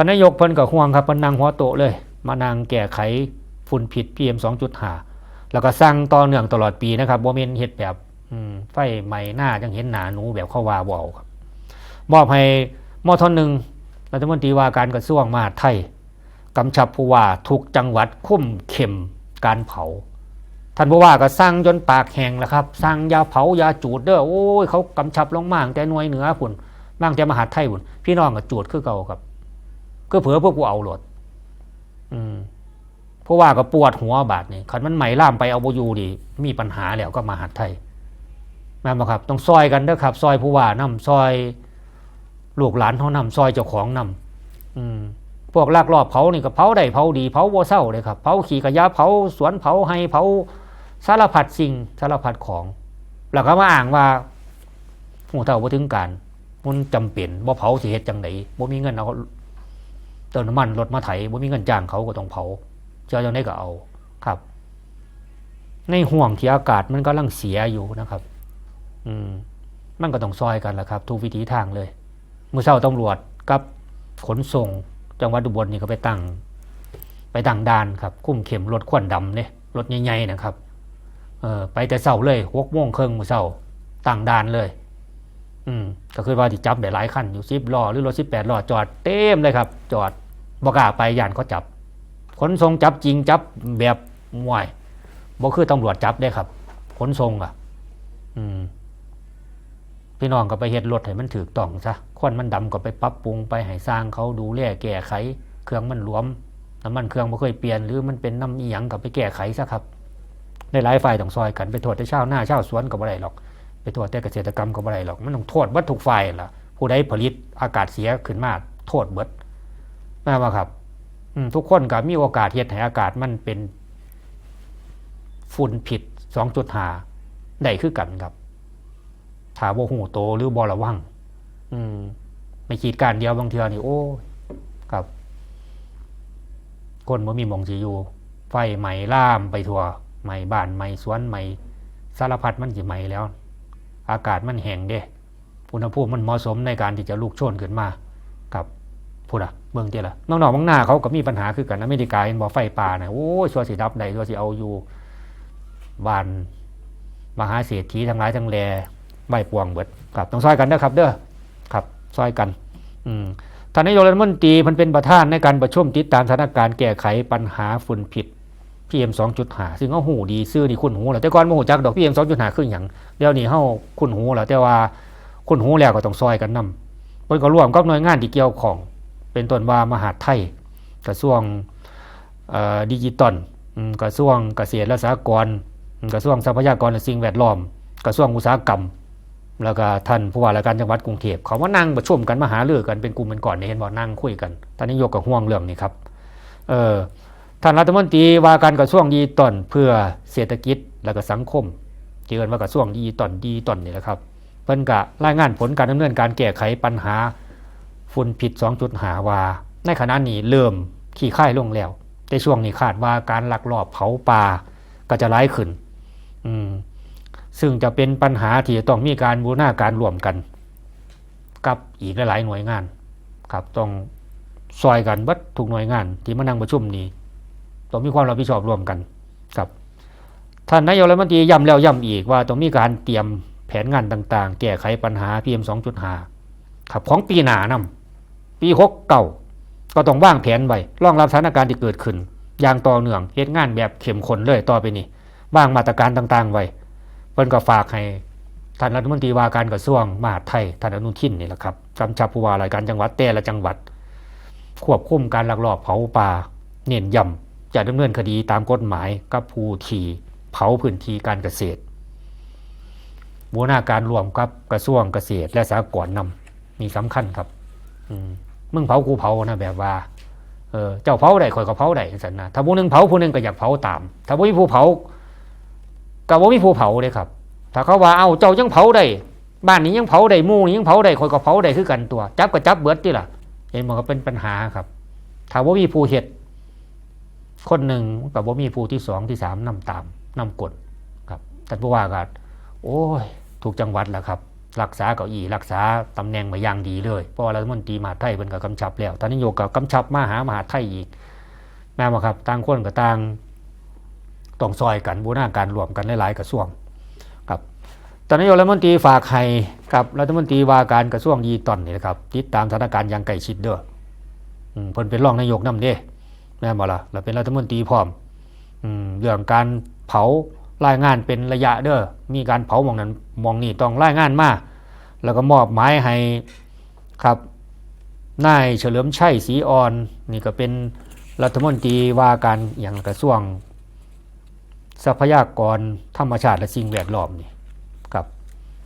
ทนายกเพิ่นก็ห่วงครับเพิ่นนั่งหัวโตเลย มานั่งแก้ไขฝุ่นพิษ PM 2.5 แล้วก็สั่งต่อเนื่องตลอดปีนะครับบ่แม่นเฮ็ดแบบอืมไฟไหม้หน้าจังเห็นหนาหนูแบบเขาว่าบ่เอาครับมอบให้มอทหนึ่งรัฐมนตรีว่าการกระทรวงมหาดไทยกำชับผู้ว่าทุกจังหวัดคุ้มเข้มการเผาท่านผู้ว่าก็สั่งจนปากแห้งแล้วครับสั่งยาเผายาจูดเด้อโอ้ยเขากำชับลงมาตั้งแต่หน่วยเหนือพุ่นบ้างแต่มหาดไทยพุ่นพี่น้องก็จูดคือเก่าครับ ก็เผื่อพวกกูเอาโหลดอืมผู้ว่าก็ปวดหัวบาดนี่คันมันไหมล่ามไปเอาบยูดีมีปัญหาแล้วก็มาหาดไทยแม่นบ่ครับ ต้องซอยกันเด้อครับ ซอยผู้ว่านำซอย ลูกหลานเขานำซอยเจ้าของนำอืมพวกลากรอบเผานี่ก็เผาได้เผาดีเผาบ่เศร้าเลยครับเผาขี่กระยาเผาสวนเผาให้เผาสารพัดสิ่งสารพัดของ แล้วก็มาอ่างว่าหูเท่าบ่ถึงการมันจำเป็นบ่เผาสิเฮ็ดจังไดบ่มีเงินเอา เติมน้ำมันรถมาไถบ่มีเงินจ้างเขาก็ต้องเผาเจ้าจังได้ก็เอาครับ ในห่วงที่อากาศมันกำลังเสียอยู่นะครับ อืม มันก็ต้องซอยกันแหละครับ ทุกวิถีทางเลยมือเช้าตำรวจกับขนส่ง จังหวัดอุบลนี่ก็ไปตั้งไปตั้งด่านครับ คุ้มเข็มรถควันดำเนี่ยรถใหญ่ๆนะครับ เออไปแต่เช้าเลยหกโมงครึ่งมือเช้าตั้งด่านเลย อืมก็คือว่าที่จับได้หลายคันอยู่สิบล้อหรือรถสิบแปดล้อจอดเต็มเลยครับ จอดบกล้าไปยานเขาจับขนส่งจับจริงจับแบบมวยบ่คือตำรวจจับได้ครับขนส่งอะ อืมพี่น้องก็ไปเฮ็ดรถให้มันถูกต้องซะควันมันดำก็ไปปรับปรุงไปให้สร้างเขาดูแลแก้ไข เครื่องมันหลวมน้ำมันเครื่องบ่เคยเปลี่ยนหรือมันเป็นน้ำอีหยังก็ไปแก้ไขซะครับในหลายฝ่ายต้องซอยกันไปโทษแต่ชาวนาชาสวนก็บ่ได้หรอก โทษแต่เกษตรกรรมก็บ่ได้หรอกมันต้องโทษเบิดทุกฝ่ายล่ะ ผู้ใดผลิตอากาศเสียขึ้นมาโทษเบิดนะว่าครับทุกคนก็มีโอกาสเฮ็ดให้อากาศมันเป็นฝุ่นผิด2.5ได้คือกันครับถาบ่หูโตหรือบ่ระวังอืมไม่ขีดการเดียวบางเทือนี่โอ้ครับ คนบ่มีมองสิอยู่ ไฟไหม้ล่ามไปทั่วไหม้บ้านไหม้สวนไหม้สารพัดมันสิไหม้แล้ว อากาศมันแห้งเด้อุณหภูมิมันเหมาะสมในการที่จะลุกโชนขึ้นมากับพูดอะเมืองเตี้ยละน้องๆบางหน้าเขาก็มีปัญหาคือกันอเมริกาเห็นบ่ไฟป่านะโอ้ยชัวร์สิดับใดชัวร์สิเอาอยู่บ้านมหาเศรษฐีทั้งหลายทั้งแลใบปวงเบิดครับต้องซอยกันนะครับ เด้อครับซอยกัน อืมท่านนายกรัฐมนตรีมันเป็นประธานในการประชุมติดตามสถานการณ์แก้ไขปัญหาฝุ่นผิด พิษ PM 2.5ซึ่งเขาหูดีซื้อดีคุณหูแล้วแต่ก่อนโมโหจักดอก PM 2.5คืออย่างเดี๋ยวนี้เฮาคุณหูแล้วแต่ว่าคุณหูแล้วก็ต้องซอยกันนำเพิ่นก็ร่วมกับหน่วยงานที่เกี่ยวของเป็นต้นว่ามหาดไทยกระทรวงดิจิตอลกระทรวงเกษตรและสหกรณ์กระทรวงทรัพยากรและสิ่งแวดล้อม กระทรวงอุตสาหกรรม แล้วก็ท่านผู้ว่าราชการจังหวัดกรุงเทพเขามานั่งประชุมกันมาหาเรือกันเป็นกลุ่มเป็นก่อนเนี่ยเห็นบอกนั่งคุยกันตอนนี้ยกกับห่วงเรื่องนี้ครับ เออ ท่านรัฐมนตรีว่าการกระทรวงดีตอนเพื่อเศรษฐกิจและก็สังคมที่เรียกว่ากระทรวงดีตอนดีตอนนี่แหละครับเพิ่นกะรายงานผลการดำเนินการแก้ไขปัญหาฝุ่นพิษ2.5ว่าในขณะนี้เริ่มขี้ค่ายลงแล้ว ในช่วงนี้คาดว่าการลักลอบเผาป่าก็จะร้ายขึ้น อืมซึ่งจะเป็นปัญหาที่ต้องมีการบูรณาการร่วมกัน กับอีกหลายหน่วยงาน ครับต้องซอยกันบัดทุกหน่วยงาน ที่มานั่งประชุมนี้ ต้องมีความรับผิดชอบร่วมกันครับท่านนายกรัฐมนตรีย้ำแล้วย้ำอีกว่าต้องมีการเตรียมแผนงานต่างๆ แก้ไขปัญหา PM 2.5ครับของปีหน้านำปี6เก่าก็ต้องวางแผนไว้รองรับสถานการณ์ที่เกิดขึ้น อย่างต่อเนื่องเฮ็ดงานแบบเข้มข้นเลยต่อไปนี้วางมาตรการต่างๆไว้เพิ่นก็ฝากให้ท่านรัฐมนตรีว่าการกระทรวงมหาดไทยท่านอนุทินนี่แหละครับกำชับผู้ว่าราชการจังหวัดแต่ละจังหวัด ควบคุมการลักลอบเผาป่า เน้นย้ำ จะดำเนินคดีตามกฎหมายกับผู้ที่เผาพื้นที่การเกษตรบูรณาการรวมกับกระทรวงเกษตร และสหกรณ์นำมีสำคัญครับมึงเผากูเผานะแบบว่าเออเจ้าเผาได้ข่อยก็เผาได้สันนะถ้าผู้หนึงเผาผู้หนึงก็อยากเผาตาม ถ้าผู้มีผู้เผาก็บ่มีผู้เผาเลยครับ ถ้าเขาว่าเอาเจ้ายังเผาได้บ้านนี้ยังเผาได้มู่นี้ยังเผาได้คนก็เผาได้คือกันตัว จับก็จับเบิดที่ล่ะเห็นมันก็เป็นปัญหาครับ ถ้าว่ามีผู้เห็ด คนหนึ่งกับว่ามีผู้ที่สองที่สามนำตามนำกดครับแต่ผู้ว่าก็โอ้ยถูกจังหวัดแล้วครับรักษาเก้าอี้รักษาตำแหน่งมาอย่างดีเลยเพราะว่ารัฐมนตรีมหาไทยเพิ่นก็กำชับแล้วตอนนี้โยกกับกำชับมาหามหาไทยอีก แม่นบ่ครับต่างคนก็ต่างต้องซอยกันบูรณาการรวมกันหลายๆกระทรวงครับตอนนี้นายกรัฐมนตรีฝากให้กับรัฐมนตรีว่าการกระทรวงดีตอนนี่นะครับติดตามสถานการณ์อย่างใกล้ชิดเด้อเพิ่นเป็นรองนายกนำเด้ แม่นบ่ล่ะแล้วเป็นรัฐมนตรีพร้อมเรื่องการเผารายงานเป็นระยะเด้อมีการเผามองนั้นมองนี่ต้องรายงานมาแล้วก็มอบหมายให้ครับนายเฉลิมชัยศรีอ่อนนี่ก็เป็นรัฐมนตรีว่าการอย่างกระทรวง ทรัพยากรธรรมชาติและสิ่งแวดล้อมนี่ครับ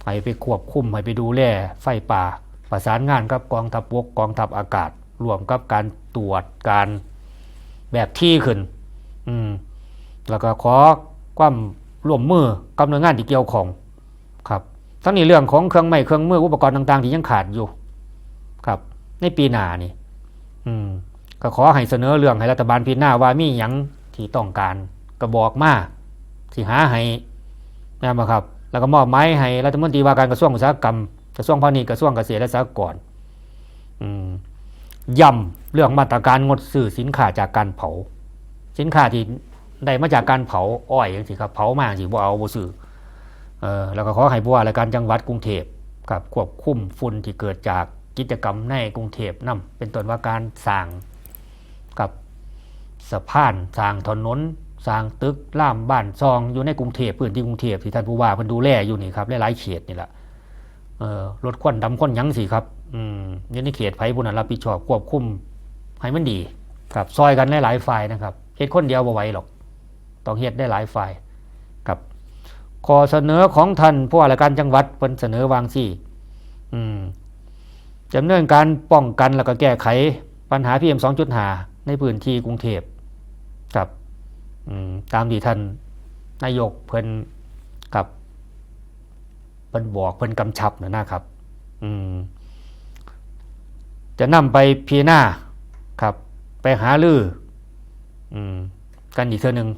ให้ไปควบคุมให้ไปดูแลไฟป่า ประสานงานกับกองทัพบกกองทัพอากาศรวมกับการตรวจการ แบบที่ขึ้น อืม แล้วก็ขอความร่วมมือกับหน่วยงานที่เกี่ยวของครับทั้งนี้เรื่องของเครื่องไม้เครื่องมืออุปกรณ์ต่าง ๆ ที่ยังขาดอยู่ ครับ ในปีหน้านี่ อืม ก็ขอให้เสนอเรื่องให้รัฐบาลพิจารณาว่ามีหยังที่ต้องการก็บอกมาสิหาให้นะครับ แล้วก็มอบหมายให้รัฐมนตรีว่าการกระทรวงอุตสาหกรรมกระทรวงพาณิชย์กระทรวงเกษตรและสหกรณ์อืม ย้ำเรื่องมาตรการงดซื้อสินค้าจากการเผา สินค้าที่ได้มาจากการเผาอ้อยอย่างสิครับเผามาสิบ่เอาบ่ซื้อเออแล้วก็ขอให้ผู้ว่าราชการจังหวัดกรุงเทพกับควบคุมฝุ่นที่เกิดจากกิจกรรมในกรุงเทพนํเป็นต้นว่าการสร้างกับสะพานสร้างถนนสร้างตึกล่ามบ้านซองอยู่ในกรุงเทพพื้นที่กรุงเทพที่ท่านผู้ว่าเพิ่นดูแลอยู่นี่ครับหลายๆเขตนี่แหละ ลดควันดำควันยั้งสิครับอืมยู่ในเขตไผผู้นั้นรับผิดชอบควบคุมให้มันดี ครับซอยกันหลายๆฝ่ายนะครับเฮ็ดคนเดียวบ่ไหวหรอก ต้องเฮ็ดได้หลายฝ่ายกับขอเสนอของท่านผู้ว่าราชการจังหวัดเพิ่นเสนอวางสี่อืมดำเนินการป้องกันแล้วก็แก้ไขปัญหา PM 2.5ในพื้นที่กรุงเทพครับตามที่ท่านนายกเพิ่นกับ เพิ่นบอกเพิ่นกำชับนะนะครับ อืมจะนำไปพิจารณาครับ ไปหาลืออืมกันอีกเทื่อหนึ่ง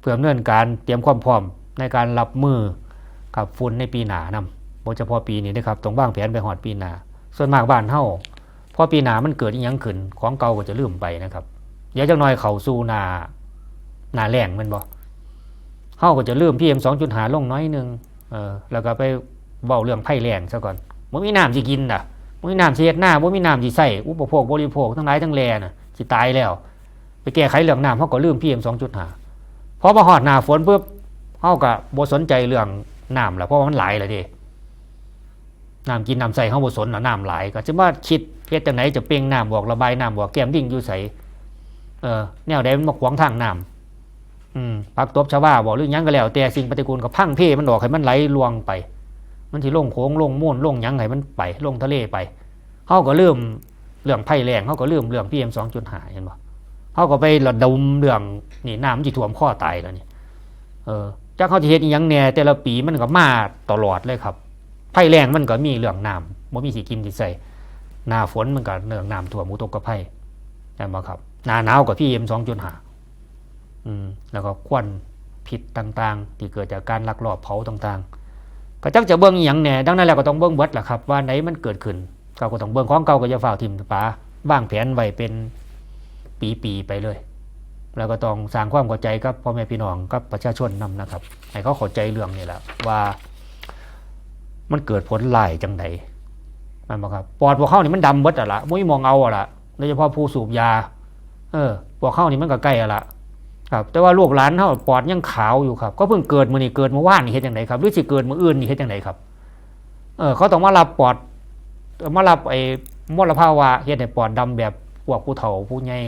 เพื่อดำเนินการเตรียมความพร้อมในการรับมือกับฝุ่นในปีหนานำโดยเฉพาะปีนี้นะครับต้องวางแผนไปหอดปีหนาส่วนมากบ้านเฮาพอปีหนามันเกิดอีหยังขึ้น ของเก่าก็จะลืมไปนะครับเดี๋ยวจักหน่อยเขาสู่หน้าหนาแล้งมันบ่เฮาก็จะลืม PM 2.5ลงน้อยหนึงเออแล้วก็ไป เว้าเรื่องภัยแล้งซะก่อนบ่มีน้ำสิกินน่ะบ่มีน้ำสิเฮ็ดหน้าบ่มีน้ำสิใช้อุปโภคบริโภคทั้งหลายทั้งแลน่ะสิตายแล้ว ไปแก้ไขเรื่องน้ำเฮาก็ลืม PM 2.5พอมาหอดหน้าฝนปุ๊บเฮาก็บ่สนใจเรื่องน้ำแล้วเพราะว่ามันหลายล้วเด้น้ำกินน้ำใส่เฮาบ่สนน่ะน้ำหลายก็จะมาคิดเฮ็ดจังไหนจะเป่งน้ำบอกระบายน้ำบอกแก้มดิ่งอยู่ไสเออแนวใดมันมาขวางทางน้ำอืมปักตบชาวบ้าบอกเรื่องยังก็แล้วแต่สิ่งปฏิกูลก็พังเพมันออกให้มันไหลลวงไป มันสิลงโค้งลงม่วนลงยังให้มันไปลงทะเลไปเฮาก็ลืมเรื่องภัยแล้งเฮาก็ลืมเรื่อง PM 2.5เห็นบ่เขาก็ไประดมเรื่องนี่น้ำมันจะท่วมข้อตายแล้วนี่เออจากเขาจะเฮ็ดอหยังแน่แต่ละปีมันก็มาตลอดเลยครับไผ่แรงมันก็มีเรื่องน้ำบ่มีสิกินสิใส่หน้าฝนมันก็เรื่องน้ำท่วมอุทกภัยใช่ไหมครับหน้าหนาวกับพี่เอ็มสองจุดห้าอืมแล้วก็ควันพิษต่างๆ ที่เกิดจากการลักลอบเผาต่างๆ ก็จักจะเบิ่งอหยังแหน่ดังนั้นแล้วก็ต้องเบิ่งเบิดแหละครับ ว่าไหนมันเกิดขึ้นเราก็ต้องเบิ่งของเก่าก็จะฝ่าทิมป๋าวางแผนไว้เป็นปีๆไปเลย แล้วก็ต้องสร้างความเข้าใจกับพ่อแม่พี่น้องกับประชาชนนำนะครับ ให้เขาเข้าใจเรื่องนี้แหละว่า มันเกิดผลลายจังใดมันบอกครับปอดพวกเข้านี่มันดำเบิดอะละมุ้ยมองเอาอะละโดยเฉพาะผู้สูบยา เออพวกเข้านี่มันก็ใกล้อะละ ครับแต่ว่าลูกหลานเขาปอดยังขาวอยู่ครับก็เพิ่งเกิดมือนี่เกิดเมื่อวานนี่เฮ็ดจังไดครับหรือสิเกิดมืออื่นนี่เฮ็ดจังไดครับเออเขาต้องมารับปอดมารับไอ้มลภาวะเฮ็ดให้ปอดดำแบบพวกผู้เฒ่าผู้ใหญ่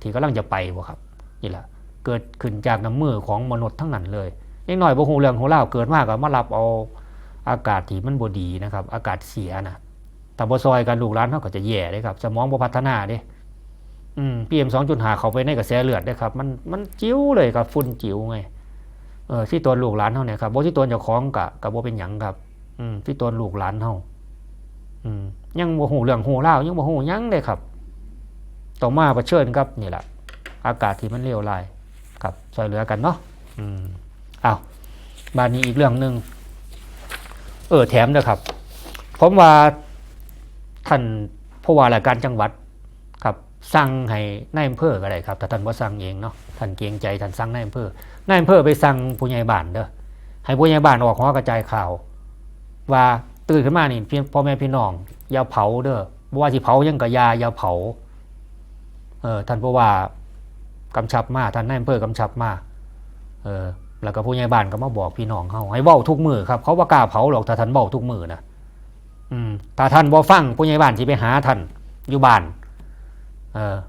ที่กำลังจะไปบ่ครับนี่แหละเกิดขึ้นจากน้ำมือของมนุษย์ทั้งนั้นเลยยังหน่อยบ่ฮู้เรื่องของเล่าเกิดมากก็มารับเอาอากาศที่มันบ่ดีนะครับ อากาศเสียนะถ้าบ่ซอยกันลูกหลานเฮาก็จะแย่เด้ครับ สมองบ่พัฒนาเด้ พีเอืม PM 2.5เข้าไปในกระแสเลือดเด้ครับ มันมันจิ๋วเลยครับฝุ่นจิ๋วไงเออที่ตัวลูกหลานเฮาเนี่ยครับโบที่ตัวเจ้าของก็ก็บ่เป็นหยังครับ อืมที่ตัวลูกหลานเฮาอืมยังบ่ฮู้เรื่องฮู้รายังบ่ฮู้หยังเลยครับ ต่อมาประเชิญครับนี่แหละอากาศที่มันเลวร้ายครับช่วยเหลือกันเนาะอืมอ้าวบานนี้อีกเรื่องหนึ่งเออแถมนะครับผมว่าท่านผู้ว่าราชการจังหวัด สั่งให้นายอำเภอก็ได้ครับถ้าท่านว่าสั่งเองเนาะท่านเกรงใจท่านสั่งนายอำเภอนายอำเภอไปสั่งผู้ใหญ่บ้านเด้อให้ผู้ใหญ่บ้านออกหัวกระจายข่าว ว่าตื่นขึ้นมานี่พี่พ่อแม่พี่น้องอย่าเผาเด้อบ่ว่าสิเผายังกะยาอย่าเผาเออท่านผู้ว่ากำชับมาท่านนายอำเภอกำชับมาเออแล้วก็ผู้ใหญ่บ้านก็มาบอกพี่น้องเขาให้เว้าทุกมือครับเขาว่ากล้าเผาหรอกถ้าท่านเว้าทุกมือนะอืมถ้าท่านบ่ฟังผู้ใหญ่บ้านสิไปหาท่านอยู่บ้าน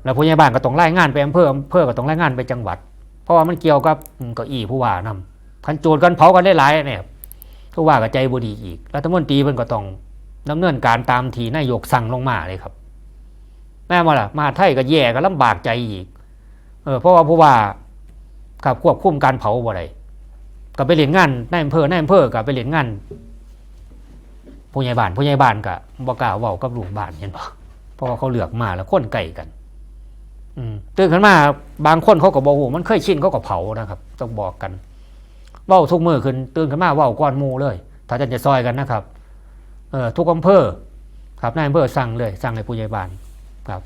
แล้วผู้ใหญ่บ้านก็ต้องรายงานไปอำเภออำเภอก็ต้องรายงานไปจังหวัด เพราะว่ามันเกี่ยวกับเก้าอี้ผู้ว่านำคันโจรกันเผากันได้หลายเนี่ยผู้ว่าก็ใจบ่ดีอีกรัฐมนตรีเพิ่นก็ต้องดำเนินการตามทีนายกสั่งลงมาเลยครับ แม่มาล่ะมาไทยก็แย่ก็ลำบากใจอีก เออเพราะว่าผู้ว่ากับควบคุมการเผาบ่ได้ก็ไปเล่นงานนายอำเภอนายอำเภอก็ไปเล่นงานผู้ใหญ่บ้านผู้ใหญ่บ้านก็บ่กล้าเว้ากับลูกบ้านเห็นบ่เพ ราะว่าเขาเลือกมาแล้วคนไก่กัน อืมตื่นขึ้นมาบางคนเขาก็บอกโอ้มันเคยชินเขาก็เผานะครับ ต้องบอกกันเว้าทุกมือขึ้นตื่นขึ้นมาเว้าก่อนมูเลย ถ้าจะจะซอยกันนะครับเออทุกอำเภอครับนายอำเภอสั่งเลย สั่งให้ผู้ใหญ่บ้านครับ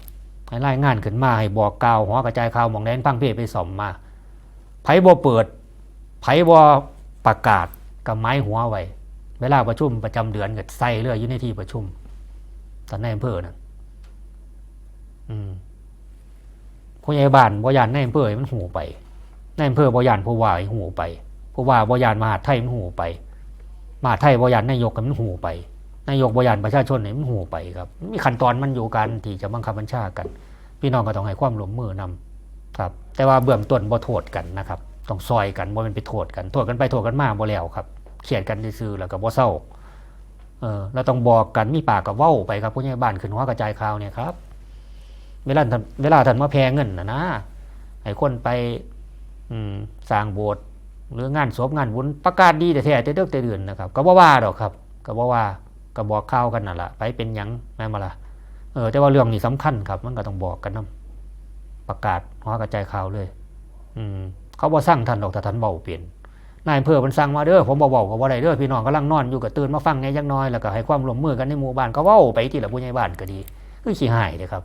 ให้รายงานขึ้นมาให้บอกกล่าวหัวกระจายข่าวหมองแดนพังเพไปสอมมาไผบ่เปิดไผบ่ประกาศกับไม้หัวไว้เวลาประชุมประจำเดือนก็ใส่เรื่อยอยู่ในที่ประชุมตอนในอำเภอนั่นอืม ผู้ใหญ่บ้านบ่ยานในอำเภอมันหูไปในอำเภอบ่ยานผู้ว่าห้หูไปผู้ว่าบ่ยานมหาไทยมันหูไปมหาไทยบ่ยานนายกมันหูไปนายกบริยานประชาชนเนี่ยมันหูไปครับมีขั้นตอนมันอยู่กันที่จะบังคับบัญชากัน พี่น้องก็ต้องให้ความร่วมมือนำครับ แต่ว่าเบื้องต้นบ่โทษกันนะครับต้องซอยกันบ่เป็นไปโทษกันโทษกันไปโทษกันมาบ่แล้วครับเขียนกันซื่อแล้วก็บ่เศร้าเออเราต้องบอกกันมีปากกับเว้าไปครับผู้ใหญ่บ้านขึ้นหัวกระจายข่าวเนี่ยครับ เวลาท่านเวลาท่านมาแพงเงินนะนะให้คนไปสร้างโบสถ์หรืองานศพงานบุญประกาศดีแต่แท้แต่เด็กแต่เดือนนะครับก็บ่ว่าดอกครับก็บ่ว่าก็บอกข่าวกันนั่นแหละไปเป็นยังแม่มาละเออแต่ว่าเรื่องนี้สำคัญครับ มันก็ต้องบอกกันนํประกาศหัวกระจายข่าวเลย อืม เขาบ่สั่งท่านดอกแต่ท่านเบาเปลี่ยนนายอำเภอมันสั่งมาเด้อผมบ่เว้าก็บ่ได้เด้อพี่น้องกำลังนอนอยู่ก็ตื่นมาฟังแหน่จักหน้อยแล้วก็ให้ความร่วมมือกันในหมู่บ้านก็ว้าไปที่ละผู้ใหญ่บ้านก็ดีคือขี้หายเด้อครับ